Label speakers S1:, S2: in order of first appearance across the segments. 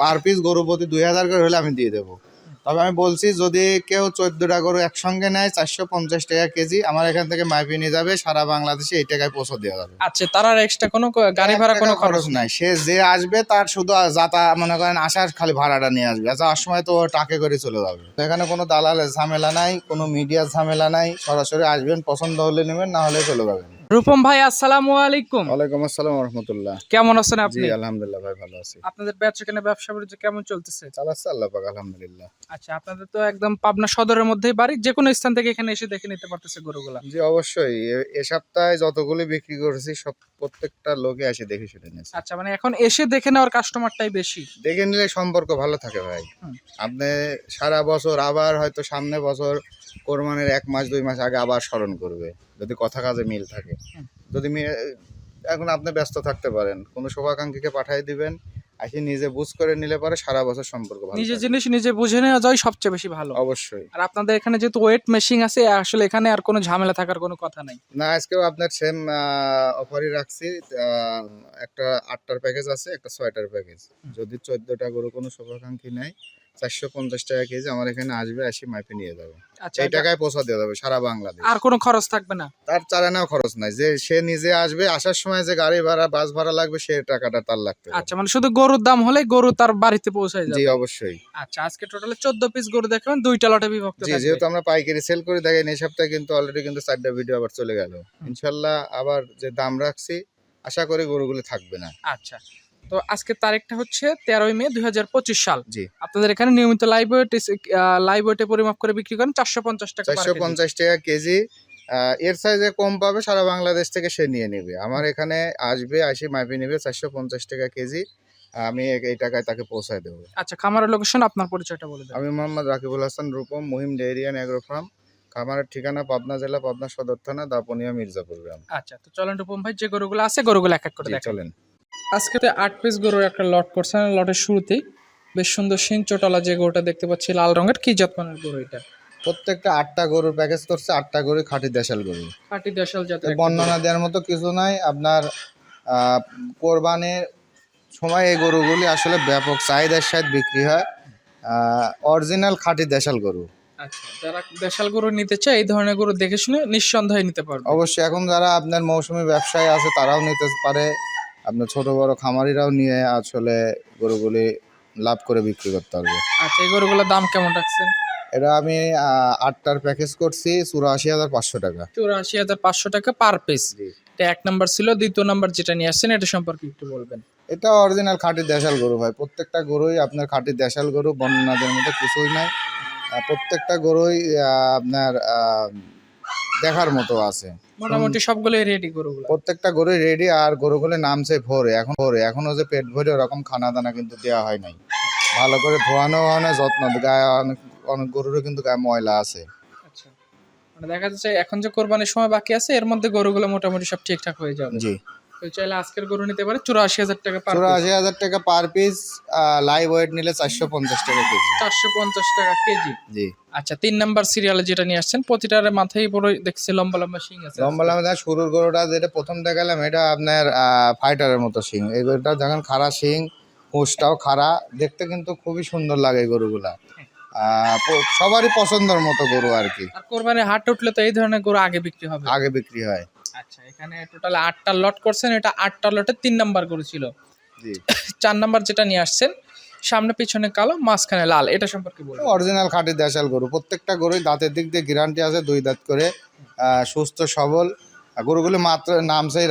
S1: Per piece গরু প্রতি দুই হাজার করে হলে আমি দিয়ে দেবো। তবে আমি বলছি যদি কেউ চোদ্দটা গরু একসঙ্গে নেয় চারশো পঞ্চাশ টাকা কেজি আমার এখান থেকে মাইপি নিয়ে যাবে সারা বাংলাদেশে এই টাকায় পৌঁছে দেওয়া যাবে।
S2: আচ্ছা তার আর এক্সট্রা কোনো গাড়ি ভাড়া কোনো খরচ
S1: নাই? সে যে আসবে তার শুধু যাতা মনে করেন আসার খালি ভাড়াটা নিয়ে আসবে। যাওয়ার সময় তো টাকে করে চলে যাবে। তো এখানে কোনো দালালের ঝামেলা নাই কোনো মিডিয়ার ঝামেলা নাই। সরাসরি আসবেন পছন্দ হলে নেবেন না হলে চলে যাবেন।
S2: রূপম ভাই আসসালামু আলাইকুম।
S1: ওয়ালাইকুম আসসালাম রহমতুল্লাহ
S2: কেমন আছেন
S1: জি
S2: আপনি?
S1: আলহামদুলিল্লাহ ভাই ভালো আছি।
S2: আপনাদের ব্যবসা কেনা ব্যবসা বাণিজ্য কেমন চলতেছে?
S1: চালাচ্ছে আল্লাহ পাক আলহামদুলিল্লাহ।
S2: আচ্ছা আপনাদের তো একদম পাবনা সদরের মধ্যেই বাড়ি যে কোনো স্থান থেকে এখানে এসে দেখে নিতে পারতেছে গরুগুলা।
S1: জি অবশ্যই। এ- এ সপ্তাহে যতগুলি বিক্রি করেছি সব প্রত্যেকটা লোকে এসে দেখে শুনে নিয়েছে।
S2: আচ্ছা মানে এখন এসে দেখে নেওয়ার কাস্টমারটাই বেশি।
S1: দেখে নিলে সম্পর্ক ভালো থাকে ভাই। আপনি সারা বছর আবার হয়তো সামনে বছর কোরবানির এক মাস দুই মাস আগে আবার স্মরণ করবে যদি কথা কাজে মিল থাকে। যদি এখন আপনি ব্যস্ত থাকতে পারেন। কোনো শুভাকাঙ্ক্ষীকে পাঠিয়ে দিবেন আসি নিজে বুঝ করে নিলে পরে সারা বছর সম্পর্ক ভালো
S2: নিজের জিনিস নিজে বুঝে নেওয়া যায় সবচেয়ে বেশি ভালো।
S1: অবশ্যই।
S2: আর আপনাদের এখানে যেহেতু ওয়েট মেশিন আছে আসলে এখানে আর কোনো ঝামেলা থাকার কোনো কথা নাই।
S1: না আজকেও আপনার সেম অফারই রাখছি। একটা আটটার প্যাকেজ আছে একটা ছয়টার প্যাকেজ যদি চোদ্দটা গরু কোনো শুভাকাঙ্ক্ষী নেয় চারশো পঞ্চাশ টাকা কেজি আমার এখানে আসবে আসি মাইপে নিয়ে যাবে।
S2: আচ্ছা
S1: এই টাকায় পৌঁছা দেওয়া যাবে সারা বাংলাদেশ।
S2: আর কোনো খরচ থাকবে না?
S1: তার খরচ নাই। যে সে নিজে আসবে আসার সময় যে গাড়ি ভাড়া বাস ভাড়া লাগবে সে টাকাটা তার লাগতে হবে।
S2: আচ্ছা মানে শুধু গরুর দাম হলে গরু তার বাড়িতে পৌঁছায়
S1: জি অবশ্যই।
S2: আচ্ছা আজকে টোটালে চোদ্দ পিস গরু দেখবেন দুইটা লটে বিভক্ত
S1: জি যেহেতু আমরা পাইকারি সেল করে দেখেন এই সপ্তাহে কিন্তু অলরেডি কিন্তু চারটা ভিডিও আবার চলে গেল। ইনশাল্লাহ আবার যে দাম রাখছি আশা করি গরুগুলো থাকবে না।
S2: আচ্ছা। তো আজকে তারিখটা হচ্ছে তেরোই মে দুই হাজার পঁচিশ সাল।
S1: জি।
S2: আপনাদের এখানে নিয়মিত লাইভ ওয়েট লাইভ ওয়েটে পরিমাপ করে বিক্রি করেন চারশো পঞ্চাশ টাকা
S1: চারশো পঞ্চাশ টাকা কেজি। এর সাইজে কম পাবে সারা বাংলাদেশ থেকে সে নিয়ে নেবে। আমার এখানে আসবে আসি মাইপে নেবে চারশো পঞ্চাশ টাকা কেজি। আমি এই টাকায় তাকে পৌঁছায় দেবো।
S2: আচ্ছা খামারের লোকেশন আপনার পরিচয়টা বলে
S1: আমি Mohammad Rakibul Hasan Rupam Mahim dairy and agro farm খামারের ঠিকানা পাবনা জেলা পাবনা সদর থানা দাপনিয়া মির্জাপুর গ্রাম।
S2: আচ্ছা তো চলেন রূপম ভাই যে গরুগুলো আছে গরুগুলো এক এক করে
S1: চলেন।
S2: আজকে তো আট পিস গরুর একটা লট করছেন লটের শুরুতেই বেশ সুন্দর সিং চোটালা যে গরুটা দেখতে পাচ্ছি লাল রঙের কি জাতমানের গরু এটা?
S1: প্রত্যেকটা আটটা গরুর প্যাকেজ করছে আটটা গরু খাঁটি দেশাল গরু।
S2: পাটি দেশাল জাতের
S1: বর্ণনা দেওয়ার মতো কিছু নাই। আপনার কোরবানির সময় এই গরুগুলি আসলে ব্যাপক চাহিদার সাথে বিক্রি হয়। অরিজিনাল খাঁটি দেশাল গরু
S2: গরু। আচ্ছা যারা দেশাল গরু নিতে চায় এই ধরনের গরু দেখে শুনে নিঃসন্দেহে নিতে পারবে।
S1: অবশ্যই এখন যারা আপনার মৌসুমী ব্যবসায়ী আছে তারাও নিতে পারে। আপনার ছোট বড় খামারিরাও নিয়ে আসলে গরুগুলি লাভ করে বিক্রি করতে পারবে।
S2: আচ্ছা এই গরুগুলোর দাম কেমন রাখছেন?
S1: এটা আমি আটটার প্যাকেজ করছি চুরাশি হাজার পাঁচশো টাকা।
S2: চুরাশি হাজার পাঁচশো টাকা পার পিস। এটা এক নাম্বার ছিল দ্বিতীয় নাম্বার যেটা নিয়ে আসছেন এটা সম্পর্কে একটু বলবেন।
S1: এটা অরিজিনাল খাঁটি দেশাল গরু ভাই। প্রত্যেকটা গরুই আপনার খাঁটি দেশাল গরু বর্ণনাদের মধ্যে কিছুই নাই। প্রত্যেকটা গরুই আপনার দেখার মতো আছে।
S2: মোটামুটি সবগুলোই রেডি গরুগুলো।
S1: প্রত্যেকটা গরুই রেডি আর গরুগুলো নামছে ভোরে। এখন ভোরে। এখনও যে পেট ভরে ওরকম খানা দানা কিন্তু দেওয়া হয় নাই। ভালো করে ধোয়ানো হয় না যত্ন গায়ে অনেক অনেক গরুরও কিন্তু গায়ে ময়লা আছে।
S2: আচ্ছা। মানে দেখা যাচ্ছে এখন যে কোরবানির সময় বাকি আছে এর মধ্যে গরুগুলো মোটামুটি সব ঠিকঠাক হয়ে যাবে।
S1: জি।
S2: চাইলে আজকের গরু নিতে পারে। চুরাশি হাজার টাকা পার
S1: চুরাশি হাজার টাকা পার পিস লাইভ ওয়েট নিলে চারশো পঞ্চাশ টাকা কেজি।
S2: চারশো পঞ্চাশ টাকা কেজি।
S1: জি।
S2: আচ্ছা তিন নাম্বার সিরিয়ালে যেটা নিয়ে আসছেন প্রতিটার মাথায় পুরো দেখছি লম্বা লম্বা শিং আছে।
S1: লম্বা লম্বা শুরুর গরুটা যেটা প্রথম দেখালাম এটা আপনার ফাইটারের মতো শিং। এই গরুটা যখন খাড়া শিং হুঁশটাও খাড়া দেখতে কিন্তু খুবই সুন্দর লাগে এই গরুগুলা সবারই পছন্দের মতো গরু আর কি।
S2: আর কোরবানির হাট উঠলে তো এই ধরনের গরু আগে বিক্রি হবে।
S1: আগে বিক্রি হয়।
S2: আচ্ছা এখানে টোটাল আটটা লট করছেন এটা আটটা লটে তিন নাম্বার গরু ছিল।
S1: জি।
S2: চার নাম্বার যেটা নিয়ে আসছেন সামনে পিছনে কালো মাঝখানে লাল এটা সম্পর্কে বলুন।
S1: অরিজিনাল খাঁটি দেশাল গরু প্রত্যেকটা গরুই দাঁতের দিক দিয়ে গ্যারান্টি আছে দুই দাঁত করে সুস্থ সবল। গরুগুলি মাত্র নামছেই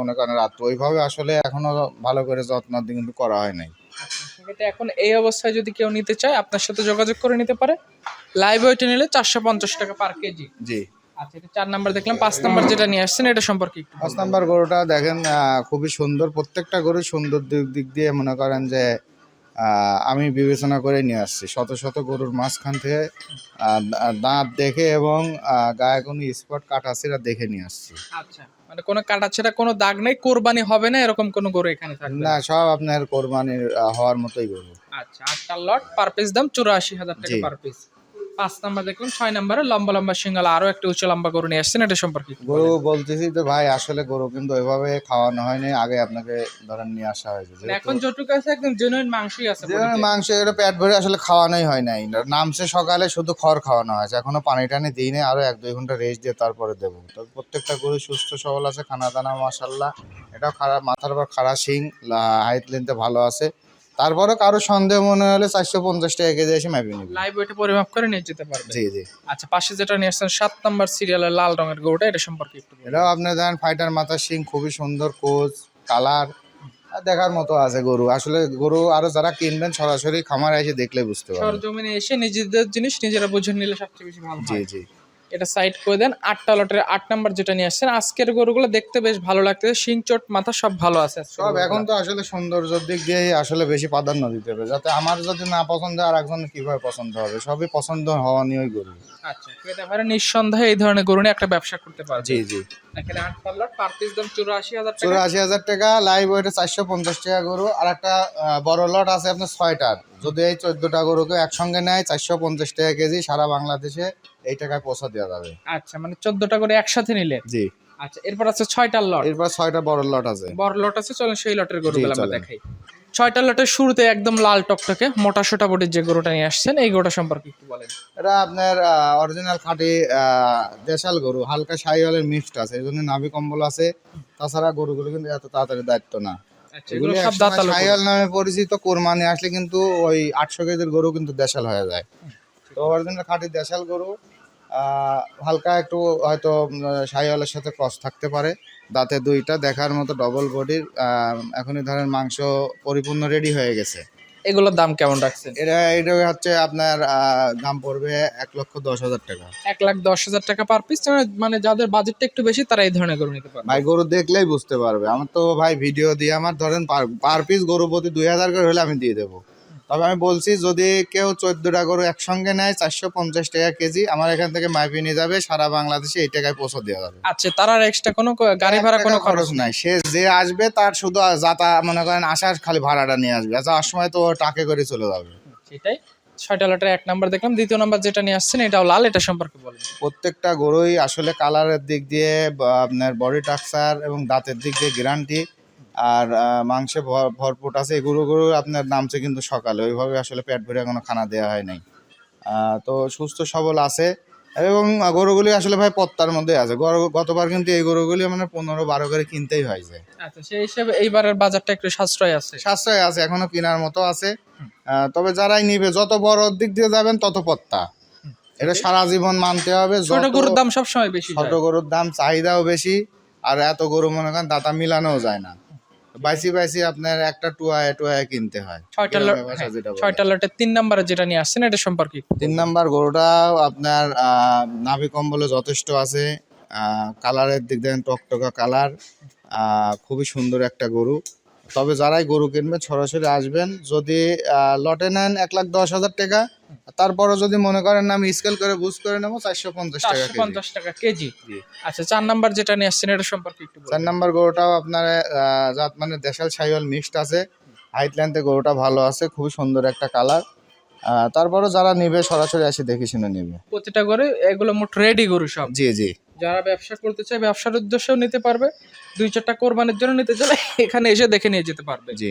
S1: মনে করেন রাত ওইভাবে আসলে এখনও ভালো করে যত্ন কিন্তু করা হয় নাই।
S2: সেক্ষেত্রে এখন এই অবস্থায় যদি কেউ নিতে চায় আপনার সাথে যোগাযোগ করে নিতে পারে। লাইভ ওয়েটে নিলে চারশো পঞ্চাশ টাকা পার কেজি
S1: জি।
S2: আচ্ছা এটা চার নাম্বার দেখলাম পাঁচ নাম্বার যেটা নিয়ে আসছেন এটা সম্পর্কে একটু
S1: পাঁচ নাম্বার গরুটা দেখেন খুবই সুন্দর প্রত্যেকটা গরু সুন্দর দিক দিক দিয়ে মনে করেন যে আমি বিবেচনা করে নিয়ে আসছি। শত শত গরুর মাঝখান থেকে দাঁত দেখে এবং গায়ে কোনো স্পট কাটা ছিঁড়া দেখে নিয়ে আসছি।
S2: আচ্ছা মানে কোনো কাটাছেড়া কোনো দাগ নেই কোরবানি হবে না এরকম কোনো গরু এখানে থাকবে
S1: না সব আপনার কোরবানি হওয়ার মতোই গরু।
S2: আচ্ছা আটটা লট পার পিস দাম চুরাশি হাজার টাকা। পার পিস পাঁচ নাম্বার দেখুন ছয় নাম্বারে লম্বা লম্বা সিঙ্গাল আরও একটা উঁচু লম্বা গরু নিয়ে আসছেন এটা সম্পর্কে
S1: গরু বলতেছি তো ভাই আসলে গরু কিন্তু ওইভাবে খাওয়ানো হয়নি আগে আপনাকে ধরেন নিয়ে আসা হয়েছে।
S2: মানে এখন যতটুকু আছে একদম জেনুইন মাংসই আছে বডিতে।
S1: মাংস এগুলো পেট ভরে আসলে খাওয়ানোই হয় নাই। নামছে সকালে শুধু খড় খাওয়ানো হয়েছে। এখনও পানি টানি দিই নাই আরও এক দুই ঘণ্টা রেস্ট দিয়ে তারপরে দেবো। তো প্রত্যেকটা গরু সুস্থ সবল আছে খানা দানা মাসাল্লাহ এটাও খারাপ মাথার পর খাড়া শিং হাইট লেন্থে ভালো আছে। তারপরে কারও সন্দেহ মনে হলে চারশো পঞ্চাশ টাকা কেজি এসে মাপি নিবি।
S2: লাইভ ওয়েটে পরিমাপ করে নিয়ে যেতে পারবে।
S1: জি জি।
S2: আচ্ছা পাশে যেটা নিয়ে আসছেন সাত নাম্বার সিরিয়ালের লাল রঙের গরুটা এটা সম্পর্কে একটু।
S1: এটাও আপনি দেখেন ফাইটার মাথা সিং খুবই সুন্দর কোচ কালার দেখার মতো আছে গরু। আসলে গরু আরও যারা কিনবেন সরাসরি খামারে এসে দেখলে বুঝতে পারবেন।
S2: সরজমিনে এসে নিজেদের জিনিস নিজেরা বুঝে নিলে সবচেয়ে বেশি ভালো
S1: জি জি।
S2: এটা সাইড করে দেন। আটটা লটের আট নাম্বার যেটা নিয়ে আসছেন। আজকের গরুগুলো দেখতে বেশ ভালো লাগতেছে। শিং চোট মাথা সব ভালো আছে
S1: সব এখন তো আসলে সৌন্দর্যের দিক দিয়ে আসলে বেশি প্রাধান্য দিতে হবে। যাতে আমার যদি না পছন্দ আর একজন কীভাবে পছন্দ হবে? সবই পছন্দ হওয়া নিয়েই গরু।
S2: আচ্ছা ক্রেতা ভাইরা নিঃসন্দেহে এই ধরনের গরু নিয়ে একটা ব্যবসা করতে পারবে।
S1: জি জি।
S2: এখানে আট পাল্লার পার পিস দাম চুরাশি হাজার টাকা।
S1: চুরাশি হাজার টাকা লাইভ ওয়েটে চারশো পঞ্চাশ টাকা গরু। আর একটা বড় লট আছে আপনার ছয়টার যদি এই চোদ্দটা গরুকে একসঙ্গে নেয় চারশো পঞ্চাশ টাকা কেজি সারা বাংলাদেশে এই টাকায় পৌঁছা দেওয়া যাবে।
S2: আচ্ছা মানে চোদ্দটা করে একসাথে নিলে?
S1: জি।
S2: আচ্ছা এরপর আছে ছয়টার লট।
S1: এরপর ছয়টা বড় লট আছে।
S2: বড় লট আছে চলেন সেই লটের গরুগুলো আমরা দেখাই। ছয়টা লটের শুরুতে একদম লাল টকটকে মোটা সোটা বডির যে গরুটা নিয়ে আসছেন এই গরুটা সম্পর্কে একটু বলেন।
S1: এটা আপনার অরিজিনাল খাঁটি দেশাল গরু হালকা শাহিওয়ালের মিক্সড আছে এই জন্য নাভি কম্বল আছে। তাছাড়া গরুগুলো কিন্তু এত তাড়াতাড়ি দায়িত্ব না।
S2: আচ্ছা এগুলো সব দাঁতালো।
S1: শাহিওয়াল নামে পরিচিত কোরবানি আসলে কিন্তু ওই আটশো কেজির গরু কিন্তু দেশাল হয়ে যায়। তো অরিজিনাল খাঁটি দেশাল গরু হালকা একটু হয়তো শাহিওয়ালের সাথে ক্রস থাকতে পারে। দাঁতে দুইটা দেখার মতো ডবল বডির এখনই ধরেন মাংস পরিপূর্ণ রেডি হয়ে গেছে।
S2: এগুলোর দাম কেমন রাখছেন?
S1: এটা এটা হচ্ছে আপনার দাম পড়বে এক লক্ষ দশ হাজার টাকা।
S2: এক লাখ দশ হাজার টাকা পার পিস মানে যাদের বাজেটটা একটু বেশি তারা এই ধরনের গরু নিতে পারবে।
S1: ভাই গরু দেখলেই বুঝতে পারবে। আমার তো ভাই ভিডিও দিয়ে আমার ধরেন পার পিস গরু প্রতি দুই হাজার করে হলে আমি দিয়ে দেবো। তবে আমি বলছি যদি কেউ চোদ্দটা গরু একসঙ্গে নেয় চারশো পঞ্চাশ টাকা কেজি আমার এখান থেকে মাইপি নিয়ে যাবে সারা বাংলাদেশে এই টাকায় পৌঁছে দেওয়া যাবে।
S2: আচ্ছা তার আর এক্সট্রা কোনো গাড়ি ভাড়া কোনো খরচ
S1: নাই? সে যে আসবে তার শুধু যাতা মনে করেন আসার খালি ভাড়াটা নিয়ে আসবে। যাওয়ার সময় তো টাকে করে চলে যাবে।
S2: সেটাই। ছয়টা লটের এক নাম্বার দেখলাম দ্বিতীয় নাম্বার যেটা নিয়ে আসছেন এটাও লাল এটা সম্পর্কে বলেন।
S1: প্রত্যেকটা গরুই আসলে কালারের দিক দিয়ে আপনার বডি টাক্সার এবং দাঁতের দিক দিয়ে গ্যারান্টি আর মাংসে ভর- ভরপুর আছে এই গরুগুলো আপনার নামছে কিন্তু সকালে। ওইভাবে আসলে পেট ভরে কোনো খানা দেওয়া হয় নাই। তো সুস্থ সবল আছে। এবং গরুগুলি আসলে ভাই পত্তার মধ্যে আছে। গতবার কিন্তু এই গরুগুলি মানে পনেরো বারো করে কিনতেই হয়েছে।
S2: আচ্ছা সেই হিসেবে এইবারের বাজারটা একটু সাশ্রয় আছে।
S1: সাশ্রয় আছে এখনও কেনার মতো আছে। তবে যারাই নিবে যত বড় দিক দিয়ে যাবেন তত পত্তা। এটা সারা জীবন মানতে হবে।
S2: ছোট গরুর দাম সবসময় বেশি
S1: ছোট গরুর দাম চাহিদাও বেশি। আর এত গরু মনে করেন দাতা মিলানোও যায় না। বাইসি বাইসি আপনার একটা টুয়ায় টুয়ায় কিনতে হয়।
S2: ছয়টা লট। ছয়টা লটের তিন নাম্বারে যেটা নিয়ে আসছেন এটা সম্পর্কে
S1: তিন নাম্বার গরুটা আপনার আহ, নাভি কম্বলে যথেষ্ট আছে কালারের দিক দেখেন টকটকা কালার খুবই সুন্দর একটা গরু। তবে যারাই গরু কিনবে সরাসরি আসবেন। যদি আহ, লটে নেন এক লাখ দশ হাজার টাকা তারপরে যদি মনে করেন আমি স্কেল করে বুঝ করে নেব চারশো পঞ্চাশ টাকা
S2: পঞ্চাশ টাকা কেজি। আচ্ছা চার নাম্বার যেটা নিয়ে আসছেন এটা সম্পর্কে একটু
S1: চার নাম্বার গরুটাও আপনার জাত মানে দেশাল সাইওয়াল মিক্সড আছে। হাইট লেন্থে গরুটা ভালো আছে খুবই সুন্দর একটা কালার তারপরে যারা নিবে সরাসরি এসে দেখে শুনে নিবে।
S2: প্রতিটা গরু এগুলো মোট রেডি গরু সব।
S1: জি জি।
S2: যারা ব্যবসা করতে চায় ব্যবসার উদ্দেশ্যেও নিতে পারবে। দুই চারটা কোরবানির জন্য নিতে চাইলে এখানে এসে দেখে নিয়ে যেতে পারবে।
S1: জি।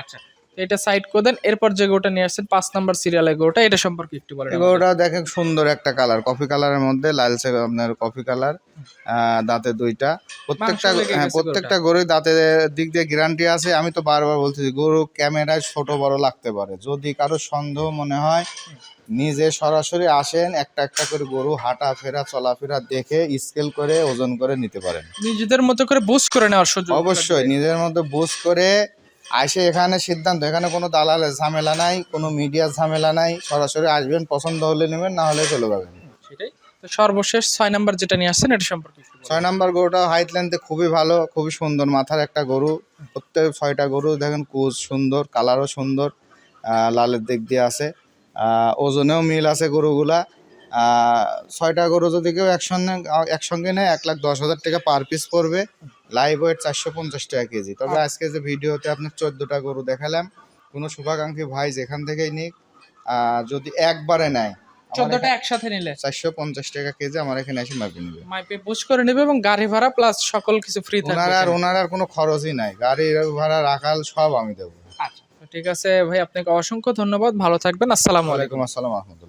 S2: আচ্ছা এটা সাইড করে দেন এরপর যে গোটা নিয়ে আসছেন পাঁচ নাম্বার সিরিয়ালের গোটা এটা সম্পর্কে একটু বলেন আমাদের।
S1: দেখেন সুন্দর একটা কালার কফি কালারের মধ্যে লালচে আপনার কফি কালার দাঁতে দুইটা। প্রত্যেকটা হ্যাঁ, প্রত্যেকটা গরুর দাঁতের দিক দিয়ে গ্যারান্টি আছে। আমি তো বারবার বলছি গরু ক্যামেরায় ছোট বড় লাগতে পারে। যদি কারও সন্দেহ মনে হয় নিজে সরাসরি আসেন একটা একটা করে গরু হাঁটা ফেরা চলাফেরা দেখে স্কেল করে ওজন করে নিতে পারেন।
S2: নিজেদের মতো করে বুঝ করে নেওয়ার সুযোগ
S1: অবশ্যই নিজের মধ্যে বুঝ করে আসে এখানে সিদ্ধান্ত এখানে কোনো দালালের ঝামেলা নাই কোনো মিডিয়ার ঝামেলা নাই সরাসরি আসবেন পছন্দ হলে নেবেন না হলে চলে যাবেন।
S2: সেটাই। তো সর্বশেষ ছয় নাম্বার যেটা নিয়ে আসছেন এটা সম্পর্কে
S1: ছয় নাম্বার গরুটা হাইট লেন্থে খুবই ভালো খুবই সুন্দর মাথার একটা গরু প্রত্যেক ছয়টা গরু দেখেন কুচ সুন্দর কালারও সুন্দর লালের দিক দিয়ে আছে ওজনেও মিল আছে গরুগুলা ছয়টা গরু যদি কেউ একসঙ্গে একসঙ্গে নেয় এক লাখ দশ হাজার টাকা পার পিস পড়বে লাইভ ওয়েট চারশো পঞ্চাশ টাকা কেজি। তবে আজকে যে ভিডিওতে আপনার চোদ্দোটা গরু দেখালাম কোনো শুভাকাঙ্ক্ষী ভাই যেখান থেকেই নিক যদি একবারে নেয়
S2: চোদ্দটা একসাথে নিলে?
S1: চারশো পঞ্চাশ টাকা কেজি আমার এখানে এসে নেবে।
S2: মাইপে বুঝ করে নেবে এবং গাড়ি ভাড়া প্লাস সকল কিছু ফ্রি থাকবে
S1: ওনার আর ওনার আর কোনো খরচই নাই। গাড়ির ভাড়া রাখাল সব আমি দেবো।
S2: আচ্ছা ঠিক আছে ভাই আপনাকে অসংখ্য ধন্যবাদ। ভালো থাকবেন। আসসালামু আলাইকুম।
S1: আসসালাম আহমদ।